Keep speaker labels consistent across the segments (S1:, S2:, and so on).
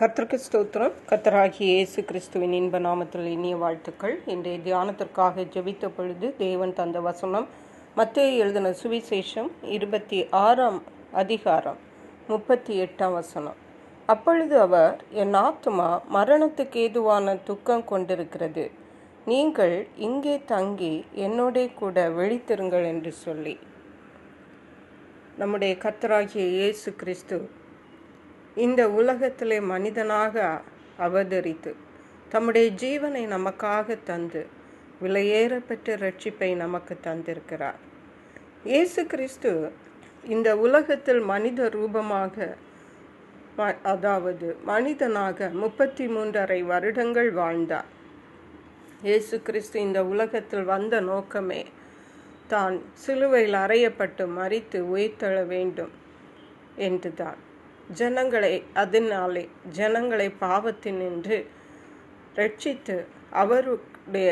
S1: கர்த்தருக்கு ஸ்தோத்திரம். கர்த்தராகிய இயேசு கிறிஸ்துவின் இன்ப நாமத்தில் இனிய வாழ்த்துக்கள். இன்றைய தியானத்திற்காக ஜெபித்த பொழுது தேவன் தந்த வசனம் மத்திய எழுதின சுவிசேஷம் இருபத்தி ஆறாம் அதிகாரம் முப்பத்தி எட்டாம் வசனம். அப்பொழுது அவர் என் ஆத்துமா மரணத்துக்கு ஏதுவான துக்கம் கொண்டிருக்கிறது. நீங்கள் இங்கே தங்கி என்னோடே கூட விழித்திருங்கள் என்று சொல்லி. நம்முடைய கர்த்தராகிய இயேசு கிறிஸ்து இந்த உலகத்திலே மனிதனாக அவதரித்து தம்முடைய ஜீவனை நமக்காக தந்து விலையேறப்பட்ட ரட்சிப்பை நமக்கு தந்திருக்கிறார். இயேசு கிறிஸ்து இந்த உலகத்தில் மனித ரூபமாக ம- அதாவது மனிதனாக முப்பத்தி மூன்றரை வருடங்கள் வாழ்ந்தார். இயேசு கிறிஸ்து இந்த உலகத்தில் வந்த நோக்கமே தான் சிலுவையில் அறையப்பட்டு மரித்து உயிர்த்தெழ வேண்டும் என்றுதான். ஜனங்களை அதனாலே ஜனங்களை பாவத்தினின்று ரட்சித்து அவருடைய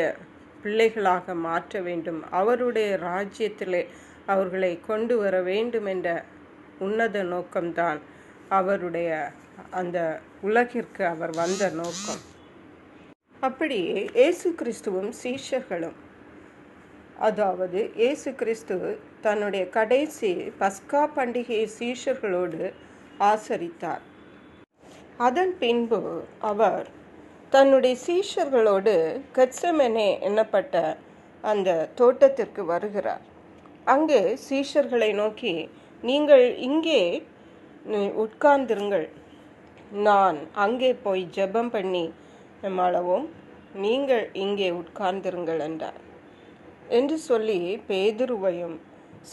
S1: பிள்ளைகளாக மாற்ற வேண்டும். அவருடைய ராஜ்யத்திலே அவர்களை கொண்டு வர வேண்டும் என்ற உன்னத நோக்கம்தான் அவருடைய அந்த உலகிற்கு அவர் வந்த நோக்கம். அப்படியே இயேசு கிறிஸ்துவும் சீஷர்களும் அதாவது இயேசு கிறிஸ்து தன்னுடைய கடைசி பஸ்கா பண்டிகையை சீஷர்களோடு ஆசரித்தார். அதன் பின்பு அவர் தன்னுடைய சீஷர்களோடு கெட்சமெனே என்னப்பட்ட அந்த தோட்டத்திற்கு வருகிறார். அங்கே சீஷர்களை நோக்கி நீங்கள் இங்கே உட்கார்ந்திருங்கள். நான் அங்கே போய் ஜெபம் பண்ணி அளவும் நீங்கள் இங்கே உட்கார்ந்திருங்கள் என்றார். என்று சொல்லி பேதுருவையும்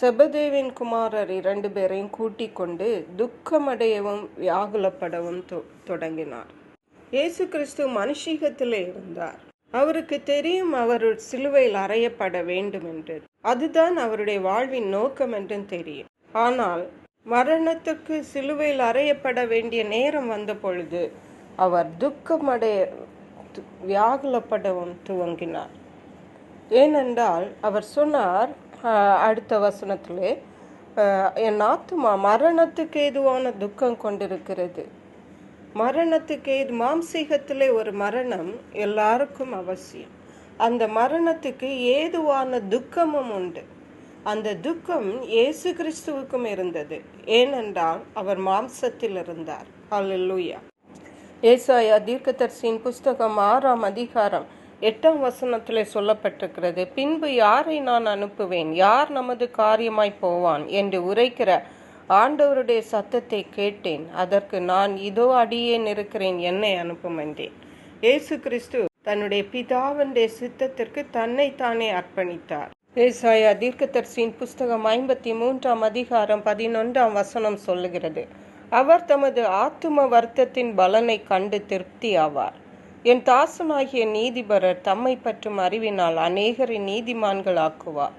S1: செபதேவின் குமாரர் இரண்டு பேரையும் கூட்டிக் கொண்டு துக்கமடையவும் வியாகுலப்படவும் தொ- தொடங்கினார். இயேசு கிறிஸ்து மனுஷீகத்திலே இருந்தார். அவருக்கு தெரியும் அவர் சிலுவையில் அறையப்பட வேண்டும் என்று அதுதான் அவருடைய வாழ்வின் நோக்கம் என்றும் தெரியும். ஆனால் மரணத்துக்கு சிலுவையில் அறையப்பட வேண்டிய நேரம் வந்த பொழுது அவர் துக்கமடைய து- வியாகுலப்படவும் துவங்கினார். ஏனென்றால் அவர் சொன்னார் அடுத்த வசனத்திலே என் ஆத்துமா மரணத்துக்கு ஏதுவான துக்கம் கொண்டிருக்கிறது. மரணத்துக்கு ஏது மாம்சீகத்திலே ஒரு மரணம் எல்லாருக்கும் அவசியம். அந்த மரணத்துக்கு ஏதுவான துக்கமும் உண்டு. அந்த துக்கம் இயேசு கிறிஸ்துவுக்கும் இருந்தது. ஏனென்றால் அவர் மாம்சத்தில் இருந்தார். அல்லூயா ஏசாயா தீர்க்கதர்சியின் புஸ்தகம் ஆறாம் அதிகாரம் எட்டாம் வசனத்தில் சொல்லப்பட்டிருக்கிறது பின்பு யாரை நான் அனுப்புவேன்? யார் நமது காரியமாய் போவான்? என்று உரைக்கிற ஆண்டவருடைய சத்தத்தை கேட்டேன். அதற்கு நான் இதோ அடியேன் இருக்கிறேன் என்னை அனுப்பும் என்றேன். இயேசு கிறிஸ்து தன்னுடைய பிதாவனுடைய சித்தத்திற்கு தன்னை தானே அர்ப்பணித்தார். ஏசாயா தீர்க்கதர்சியின் புஸ்தகம் ஐம்பத்தி மூன்றாம் அதிகாரம் பதினொன்றாம் வசனம் சொல்லுகிறது அவர் தமது ஆத்தும வர்த்தத்தின் பலனை கண்டு திருப்தி ஆவார். என் தாசனாகிய நீதிபரர் தம்மை பற்றும் அறிவினால் அநேகரை நீதிமான்கள் ஆக்குவார்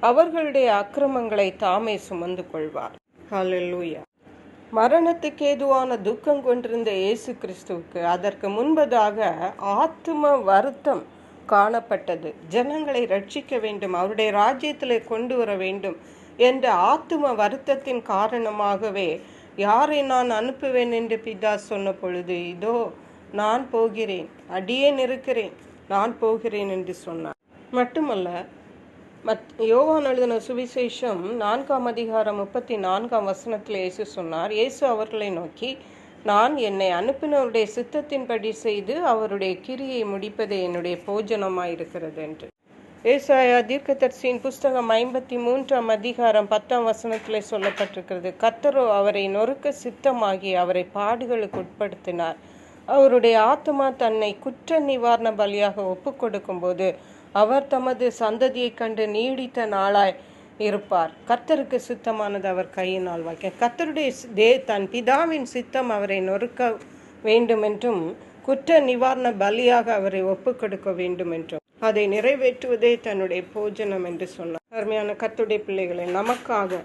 S1: அவர்களுடைய அக்கிரமங்களை தாமே சுமந்து கொள்வார். ஹalleluya. மரணத்துக்கு ஏதுவான துக்கம் கொண்டிருந்த இயேசு கிறிஸ்துவுக்கு அதற்கு முன்பதாக ஆத்தும வருத்தம் காணப்பட்டது. ஜனங்களை ரட்சிக்க வேண்டும் அவருடைய ராஜ்யத்திலே கொண்டு வர வேண்டும் என்ற ஆத்தும வருத்தத்தின் காரணமாகவே யாரை நான் அனுப்புவேன் என்று பிதா சொன்ன பொழுது இதோ நான் போகிறேன் அடியேன் இருக்கிறேன் நான் போகிறேன் என்று சொன்னார். மட்டுமல்ல மத் யோவான் எழுதின சுவிசேஷம் நான்காம் அதிகாரம் முப்பத்தி நான்காம் வசனத்தில் இயேசு சொன்னார் இயேசு அவர்களை நோக்கி நான் என்னை அனுப்பினவருடைய சித்தத்தின்படி செய்து அவருடைய கிரியை முடிப்பதே என்னுடைய போஜனமாயிருக்கிறது என்று. ஏசாயா தீர்க்கதர்சியின் புஸ்தகம் ஐம்பத்தி மூன்றாம் அதிகாரம் பத்தாம் வசனத்தில் சொல்லப்பட்டிருக்கிறது கத்தரோ அவரை நொறுக்க சித்தமாகி அவரை பாடுகளுக்கு உட்படுத்தினார். அவருடைய ஆத்மா தன்னை குற்ற நிவாரண பலியாக ஒப்பு கொடுக்கும்போது அவர் தமது சந்ததியைக் கண்டு நீடித்த நாளாய் இருப்பார். கர்த்தருக்கு சித்தமானது அவர் கையினால் வாய்க்க. கர்த்தருடைய தே தன் பிதாவின் சித்தம் அவரை நொறுக்க வேண்டுமென்றும் குற்ற நிவாரண பலியாக அவரை ஒப்பு கொடுக்க வேண்டும் என்றும் அதை நிறைவேற்றுவதே தன்னுடைய போஜனம் என்று சொன்னார். அருமையான கத்துடைய பிள்ளைகளை நமக்காக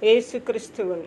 S1: இயேசு கிறிஸ்துவன்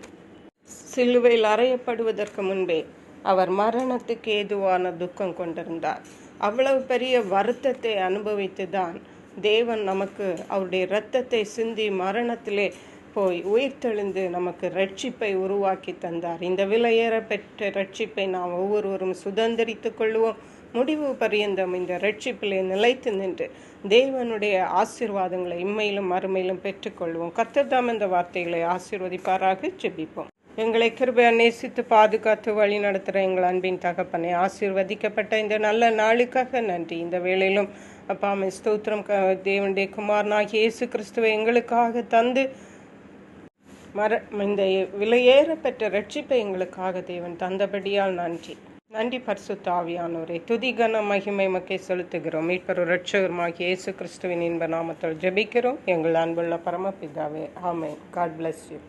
S1: சிலுவையில் அறையப்படுவதற்கு முன்பே அவர் மரணத்துக்கு ஏதுவான துக்கம் கொண்டிருந்தார். அவ்வளவு பெரிய வருத்தத்தை அனுபவித்து தான் தேவன் நமக்கு அவருடைய இரத்தத்தை சிந்தி மரணத்திலே போய் உயிர்த்தெழுந்து நமக்கு ரட்சிப்பை உருவாக்கி தந்தார். இந்த விலையேற பெற்ற ரட்சிப்பை நாம் ஒவ்வொருவரும் சுதந்திரித்து கொள்வோம் முடிவு பரியந்தம் இந்த ரட்சிப்பிலே நிலைத்து நின்று தேவனுடைய ஆசீர்வாதங்களை இம்மையிலும் மறுமையிலும் பெற்றுக்கொள்வோம் கத்தர்தாம் இந்த வார்த்தைகளை ஆசீர்வதிப்பாராக. ஜெபிப்போம். எங்களை கிருபையா நேசித்து பாதுகாத்து வழி நடத்துகிற எங்கள் அன்பின் தகப்பனை ஆசீர்வதிக்கப்பட்ட இந்த நல்ல நாளுக்காக நன்றி. இந்த வேளையிலும் அப்பா அம்மை ஸ்தோத்திரம் க தேவனுடைய குமாரனாக இயேசு கிறிஸ்துவை எங்களுக்காக தந்து மர இந்த விலையேற பெற்ற ரட்சிப்பை எங்களுக்காக தேவன் தந்தபடியால் நன்றி. நன்றி பரிசு ஆவியானவரே துதிகன மகிமை மக்கை செலுத்துகிறோம். மீட்பரு ரட்சகருமாக இயேசு கிறிஸ்துவின் இன்ப நாமத்தில் ஜெபிக்கிறோம். எங்கள் அன்புள்ள பரமபிதாவே ஆமை காட் பிளஸ் யூ